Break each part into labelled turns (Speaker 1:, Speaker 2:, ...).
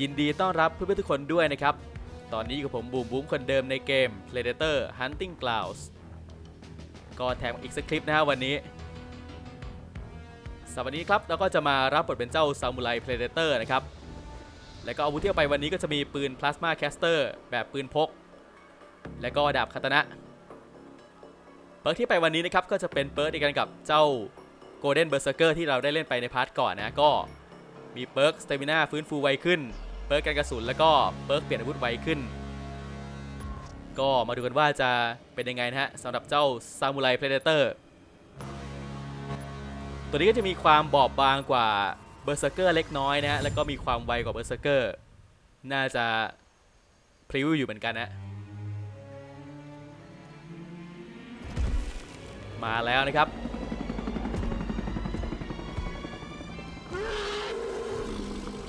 Speaker 1: ยินดีต้อนรับเพื่อนๆทุกคนด้วยนะครับ ตอนนี้อยู่กับผมบูมบูมคนเดิมในเกม Predator Hunting Grounds ก็แถมอีกสักคลิปนะฮะวันนี้สำหรับวันนี้ครับเราก็จะมารับบทเป็นเจ้าซามูไร Predator นะครับ แล้วก็อาวุธที่เอาไปวันนี้ก็จะมีปืน Plasma Caster แบบปืนพก และก็ดาบคาตนะ เปิร์กที่ไปวันนี้นะครับก็จะเป็นเปิร์กเดียวกันกับเจ้า Golden Berserker ที่เราได้เล่นไปในพาร์ทก่อนนะก็ มีเปิร์กสเตมิน่าฟื้นฟูไวขึ้น เปิร์กการกระสุนแล้วก็เปิร์กเปลี่ยนอาวุธไวขึ้น ก็มาดูกันว่าจะเป็นยังไงนะฮะสำหรับเจ้าซามูไร p r e d a t o r ตัวนี้ก็จะมีความบอบบางกว่าเบอร์เซอร์เกอร์เล็กน้อยนะฮะแล้วก็มีความไวกว่าเบอร์เซอร์เกอร์น่าจะพริ้วอยู่เหมือนกันนะมาแล้วนะครับ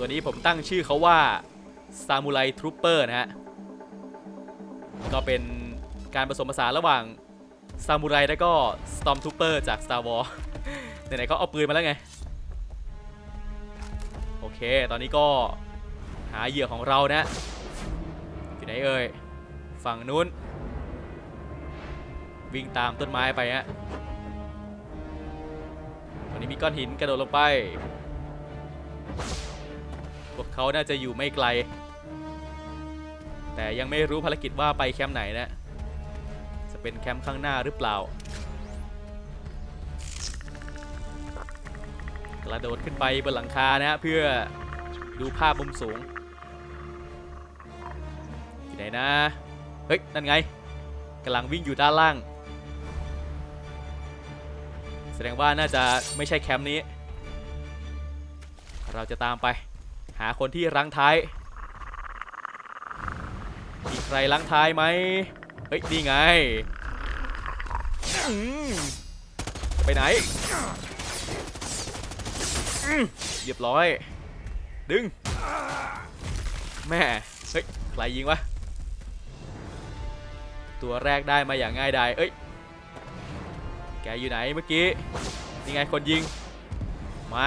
Speaker 1: ตัวนี้ผมตั้งชื่อเขาว่าซามูไรทรูเปอร์นะฮะ ก็เป็นการผสมผสานระหว่างซามูไรแล้วก็สตอมทูเปอร์จาก Star Wars ไหนๆเขาเอาปืนมาแล้วไง โอเค ตอนนี้ก็หาเหยื่อของเรานะอยู่ไหนเอ่ย ฝั่งนู้น วิ่งตามต้นไม้ไปฮะวันนี้มีก้อนหินกระโดดลงไป พวกเขาน่าจะอยู่ไม่ไกล แต่ยังไม่รู้ภารกิจว่าไปแคมป์ไหนนะ จะเป็นแคมป์ข้างหน้าหรือเปล่า กระโดดขึ้นไปบนหลังคานะ เพื่อดูภาพมุมสูงที่ไหนนะ เฮ้ย นั่นไงกำลังวิ่งอยู่ด้านล่าง แสดงว่าน่าจะไม่ใช่แคมป์นี้ เราจะตามไป หาคนที่รั้งท้ายมีใครรั้งท้ายไหมเฮ้ยนี่ไงจะไปไหนเรียบร้อย ดึง แม่ เฮ้ยใครยิงวะ ตัวแรกได้มาอย่างง่ายดายเอ้ย แกอยู่ไหนเมื่อกี้ นี่ไงคนยิง มา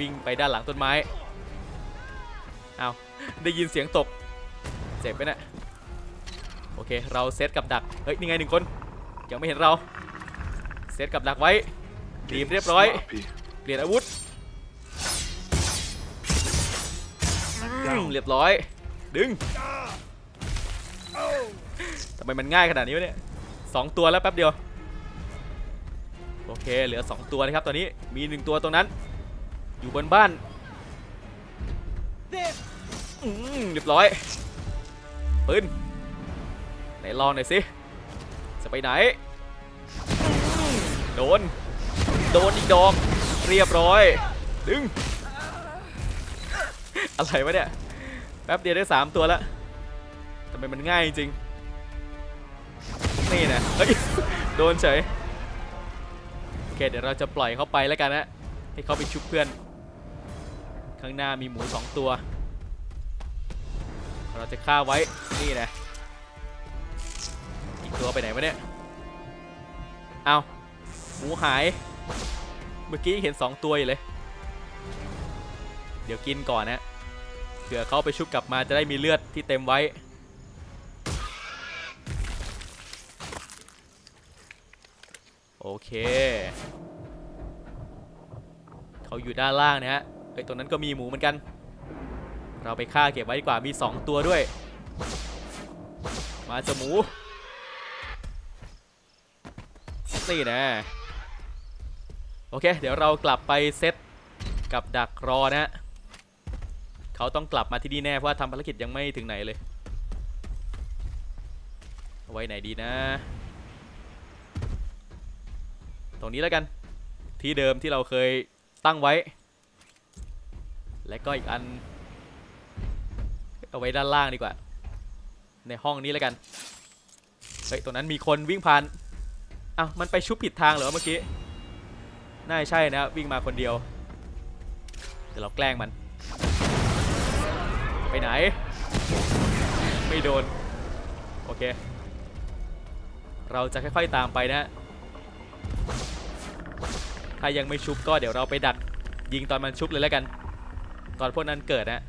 Speaker 1: วิ่งไปด้านหลังต้นไม้ เอาได้ยินเสียงตก เจ็บไปนะโอเค เราเซตกับดัก เฮ้ย นี่ไงหนึ่งคน ยังไม่เห็นเรา เซตกับดักไว้ ดีมเรียบร้อย
Speaker 2: Sloppy.
Speaker 1: เปลี่ยนอาวุธอืมเรียบร้อย ดึงทำไมมันง่ายขนาดนี้วะเนี่ยสองตัวแล้วแป๊บเดียว โอเค เหลือ 2 ตัวนะครับ ตอนนี้มี 1 ตัวตรงนั้น อยู่บนบ้านอืมเรียบร้อยปืนไหนลองหน่อยสิ จะไปไหน โดน โดนอีกดอก เรียบร้อย ดึง อะไรวะเนี่ย แป๊บเดียวได้ 3 ตัวแล้วทำไมมันง่ายจริง นี่นะเฮ้ย โดนเฉย โอเค เดี๋ยวเราจะปล่อยเขาไปแล้วกันนะ ให้เขาไปชุบเพื่อน ข้างหน้ามีหมู 2 ตัว เราจะฆ่าไว้นี่นะอีกตัวไปไหนวะเนี่ยเอาหมูหาย เมื่อกี้เห็น 2 ตัวอยู่เลย เดี๋ยวกินก่อนนะเผื่อเขาไปชุบกลับมาจะได้มีเลือดที่เต็มไว้โอเค เขาอยู่ด้านล่างนะฮะ เฮ้ตรงนั้นก็มีหมูเหมือนกัน เราไปฆ่าเก็บไว้ดีกว่ามี 2 ตัวด้วย มาจะหมูนี่นะโอเค เดี๋ยวเรากลับไปเซตกับดักรอนะฮะเขาต้องกลับมาที่นี่แน่เพราะว่าทำภารกิจยังไม่ถึงไหนเลยเอาไว้ไหนดีนะ ตรงนี้แล้วกันที่เดิมที่เราเคยตั้งไว้ และก็อีกอัน เอาไว้ด้านล่างดีกว่า ในห้องนี้แล้วกัน เฮ้ยตรงนั้นมีคนวิ่งผ่านอ้าวมันไปชุบผิดทางเหรอเมื่อกี้ น่าจะใช่นะวิ่งมาคนเดียว เดี๋ยวเราแกล้งมัน ไปไหน ไม่โดน โอเค เราจะค่อยๆตามไปนะ ถ้ายังไม่ชุบก็เดี๋ยวเราไปดักยิงตอนมันชุบเลยแล้วกัน ตอนพวกนั้นเกิดนะ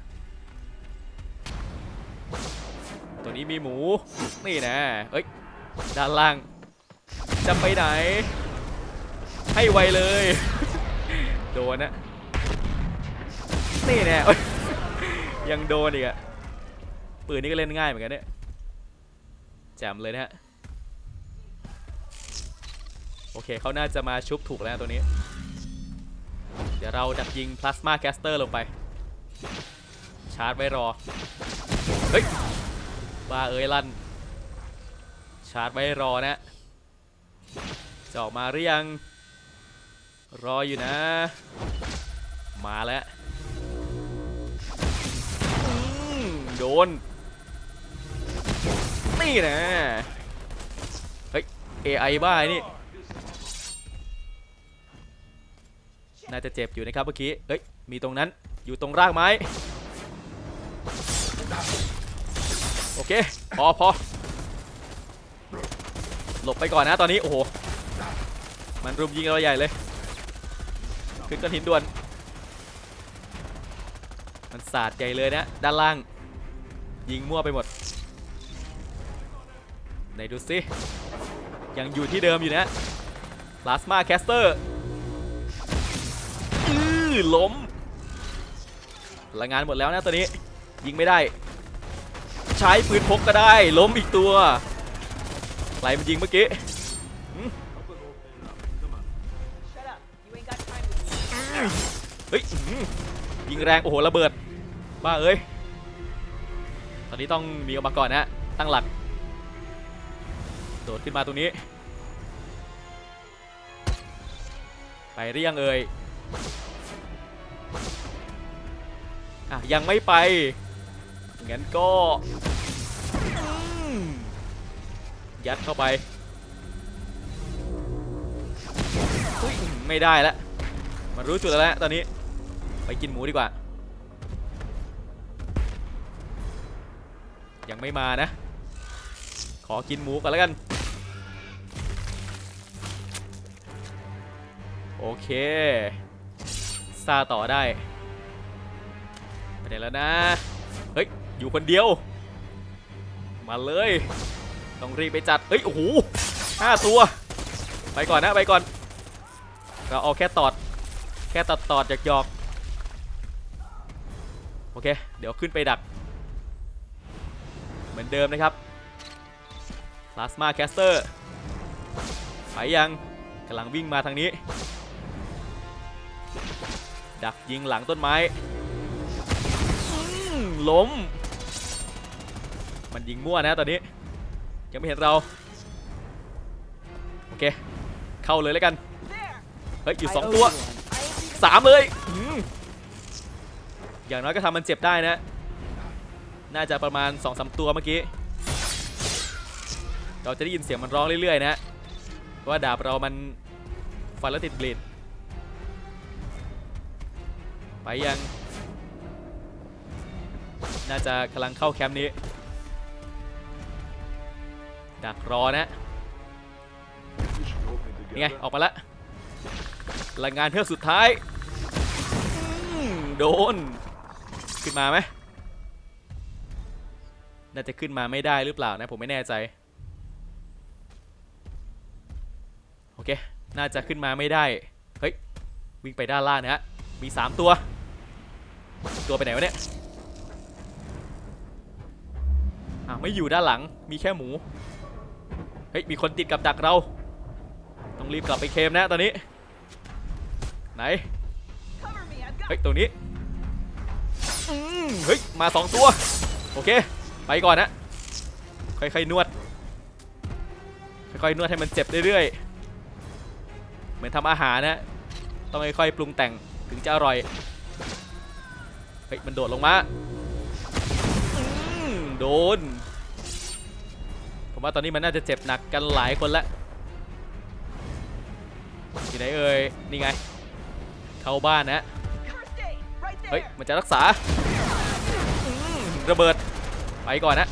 Speaker 1: ตัวนี้มีหมูนี่นะเอ้ยด้านล่างจะไปไหน ให้ไวเลย โดนนะนี่แน่ยังโดนอีกอะปืนนี่ก็เล่นง่ายเหมือนกันเนี่ยแจมเลยนะฮะโอเคเขาน่าจะมาชุบถูกแล้วตัวนี้ เดี๋ยวเราดักยิงพลาสมาแคสเตอร์ลงไป ชาร์จไว้รอ เฮ้ย บ้าเอ้ยลั่น ชาร์จไว้รอนะจะออกมาหรือยัง รออยู่นะ มาแล้วโดน นี่นะ เฮ้ย AI บ้าไอ้นี่ น่าจะเจ็บอยู่นะครับเมื่อกี้ เฮ้ย มีตรงนั้น อยู่ตรงรากไม้ โอเค พอพอหลบไปก่อนนะตอนนี้ โอ้โห มันรุมยิงเราใหญ่เลย ขึ้นก้อนหินด่วน มันสาดใหญ่เลยนะ ด้านล่าง ยิงมั่วไปหมดไหนดูสิ ยังอยู่ที่เดิมอยู่นะพลาสมาแคสเตอร์ อื้อล้ม พลังงานหมดแล้วนะตัวนี้ยิงไม่ได้ ใช้ปืนพกก็ได้ ล้มอีกตัวใครมันยิงเมื่อกี้เฮ้ยยิงแรงโอ้โหระเบิดบ้าเอ้ยตอนนี้ต้องหนีออกมาก่อนนะตั้งหลักโดดขึ้นมาตรงนี้ ไปหรือยังเอ่ย อะยังไม่ไป งั้นก็ยัดเข้าไปไม่ได้แล้วมันรู้จุดแล้วนะตอนนี้ ไปกินหมูดีกว่า ยังไม่มานะ ขอกินหมูก่อนแล้วกัน โอเคซาต่อได้ ไปไหนแล้วนะ เฮ้ย อยู่คนเดียว มาเลย ต้องรีบไปจัด เฮ้ย โอ้โหห้าตัว ไปก่อนนะ ไปก่อน เราเอาแค่ตอด แค่ตัดตอดหยอกๆโอเค เดี๋ยวขึ้นไปดัก เหมือนเดิมนะครับพลาสมาแคสเตอร์ ไปยังกำลังวิ่งมาทางนี้ ดักยิงหลังต้นไม้ ล้ม มันยิงมั่วนะตอนนี้ ยังไม่เห็นเรา โอเค เข้าเลยแล้วกัน เฮ้ย อยู่
Speaker 2: I
Speaker 1: สองตัว
Speaker 2: you one. I ain't even
Speaker 1: สามเลยอย่างน้อยก็ทำมันเจ็บได้นะ น่าจะประมาณ2อสตัวเมื่อกี้ เราจะได้ยินเสียงมันร้องเรื่อยๆนะ เพราะว่าดาบเรามันฟันแล้วติดบลีดไปยัง น่าจะกำลังเข้าแคมป์นี้ ดักรอนะนี่ไง ออกมาละพลังงานเทือกสุดท้ายโดน ขึ้นมาไหมน่าจะขึ้นมาไม่ได้หรือเปล่านะ ผมไม่แน่ใจ โอเค น่าจะขึ้นมาไม่ได้ เฮ้ย วิ่งไปด้านล่างนะฮะ มี 3 ตัว ตัวไปไหนวะเนี่ย อ่าวไม่อยู่ด้านหลังมีแค่หมู เฮ้ยมีคนติดกับดักเรา ต้องรีบกลับไปเคมนะตอนนี้ ไหน
Speaker 2: cover me. I've got
Speaker 1: เฮ้ยตรงนี้อืมเฮ้ยมาสองตัว โอเค ไปก่อนนะ ค่อยๆนวด ค่อยๆนวดให้มันเจ็บเรื่อยๆ เหมือนทำอาหารนะ ต้องค่อยๆปรุงแต่งถึงจะอร่อย เฮ้ยมันโดดลงมาอืม โดน ผมว่าตอนนี้มันน่าจะเจ็บหนักกันหลายคนแล้วที่ไหนเอ่ย นี่ไง เข้าบ้านนะ
Speaker 2: first aid right
Speaker 1: เฮ้ย
Speaker 2: there.
Speaker 1: มันจะรักษาอืมระเบิด ไปก่อนนะ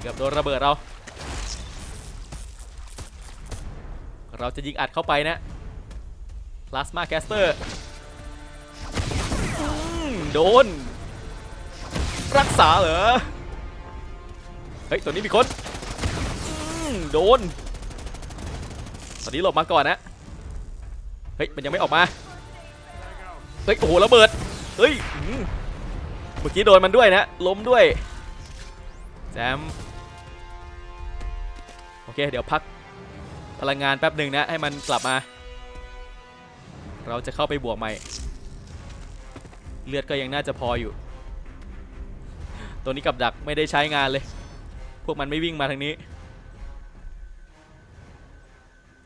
Speaker 1: เกือบโดนระเบิดเรา เราจะยิงอัดเข้าไปนะพลาสมาแคสเตอร์โดน รักษาเหรอ เฮ้ย ตัวนี้มีคนโดน ตอนนี้หลบมาก่อนนะ เฮ้ย มันยังไม่ออกมา เฮ้ย โอ้โหระเบิด เฮ้ยอืมเมื่อกี้โดนมันด้วยนะ ล้มด้วยแจมโอเค เดี๋ยวพักพลังงานแป๊บหนึ่งนะ ให้มันกลับมา เราจะเข้าไปบวกใหม่ เลือดก็ยังน่าจะพออยู่ ตัวนี้กับดักไม่ได้ใช้งานเลย พวกมันไม่วิ่งมาทางนี้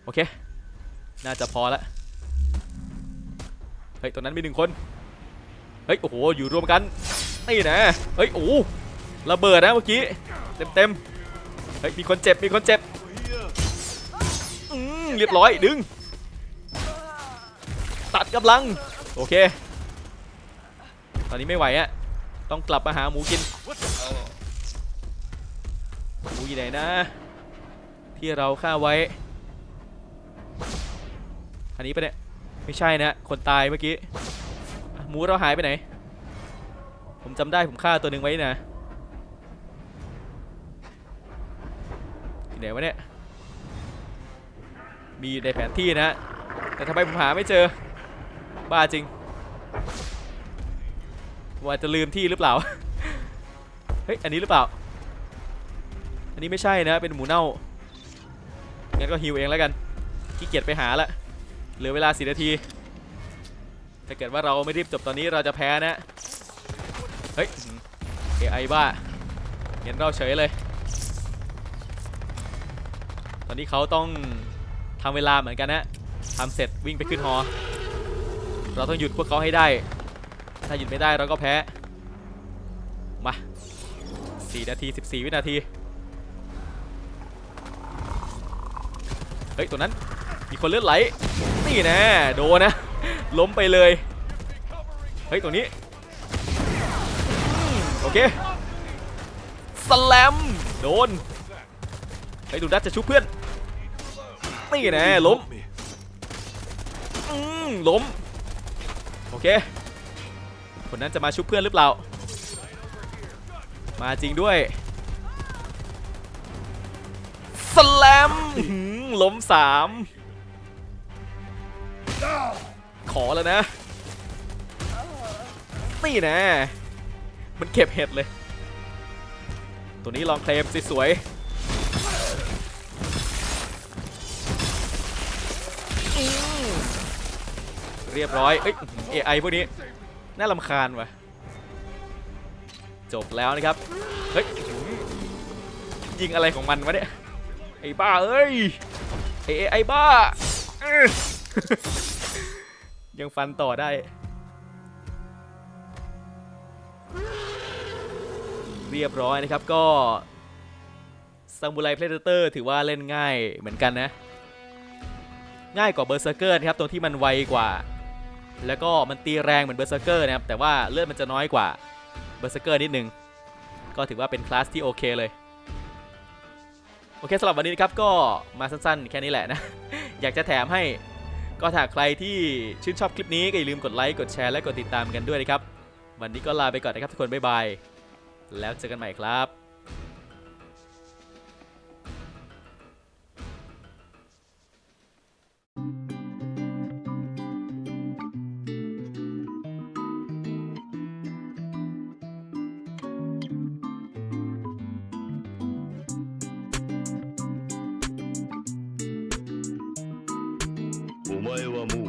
Speaker 1: โอเค น่าจะพอละเฮ้ยตัวนั้นมีหนึ่งคน เฮ้ย โอ้โห อยู่รวมกัน นี่นะ เฮ้ย โอ้ระเบิดนะเมื่อกี้ เต็มเต็มเฮ้ย มีคนเจ็บ มีคนเจ็บ อืมเรียบร้อย ดึง ตัดกำลัง โอเค ตอนนี้ไม่ไหวอะ ต้องกลับมาหาหมูกินหมูอยู่ไหนนะ ที่เราฆ่าไว้ อันนี้ปะเนี่ย ไม่ใช่นะ คนตายเมื่อกี้ หมูเราหายไปไหน ผมจำได้ผมฆ่าตัวหนึ่งไว้นะที่ไหนวะเนี่ย มีอยู่ในแผนที่นะ แต่ทำไมผมหาไม่เจอ บ้าจริง ว่าจะลืมที่หรือเปล่า เฮ้ย อันนี้หรือเปล่า อันนี้ไม่ใช่นะ เป็นหมูเน่า งั้นก็ฮิวเองแล้วกันขี้เกียจไปหาละ เหลือเวลาสี่นาที ถ้าเกิดว่าเราไม่รีบจบตอนนี้เราจะแพ้นะ เฮ้ยเอไอบ้า เห็นเราเฉยเลย ตอนนี้เขาต้องทำเวลาเหมือนกันนะทำเสร็จวิ่งไปขึ้นฮอเราต้องหยุดพวกเขาให้ได้ ถ้าหยุดไม่ได้เราก็แพ้ มา 4 นาที 14 วินาที เฮ้ย ตัวนั้น มีคนเลือดไหล นี่นะ โดนนะ ล้มไปเลย เฮ้ย ตัวนี้ โอเค สแลม โดน เฮ้ย ดูดัชจะชุบเพื่อน นี่นะ ล้มอืมล้ม โอเค คนนั้นจะมาชุบเพื่อนหรือเปล่า มาจริงด้วยสแลมล้มสามขอแล้วนะนี่นะ มันเก็บเห็ดเลย ตัวนี้ลองเคลมสวยเรียบร้อยเอ้ย AI พวกนี้ น่าลำคาญว่ะ จบแล้วนะครับ เฮ้ย ยิงอะไรของมันวะเนี่ย ไอ้บ้าเอ้ย ไอ้ไอ้บ้า ยังฟันต่อได้ เรียบร้อยนะครับก็ซามูไรเพลเตอร์ถือว่าเล่นง่ายเหมือนกันนะ ง่ายกว่าเบอร์เซอร์เกอร์นะครับตรงที่มันไวกว่า แล้วก็มันตีแรงเหมือนเบอร์เซอร์เกอร์นะครับแต่ว่าเลือดมันจะน้อยกว่าเบอร์เซอร์เกอร์นิดนึงก็ถือว่าเป็นคลาสที่โอเคเลยโอเคสำหรับวันนี้นะครับก็มาสั้นๆ แค่นี้แหละนะ อยากจะแถมให้ก็ถ้าใครที่ชื่นชอบคลิปนี้ก็อย่าลืมกดไลค์กดแชร์และกดติดตามกันด้วยนะครับ วันนี้ก็ลาไปก่อนนะครับทุกคนบ๊ายบายแล้วเจอกันใหม่ครับ
Speaker 3: お前はもう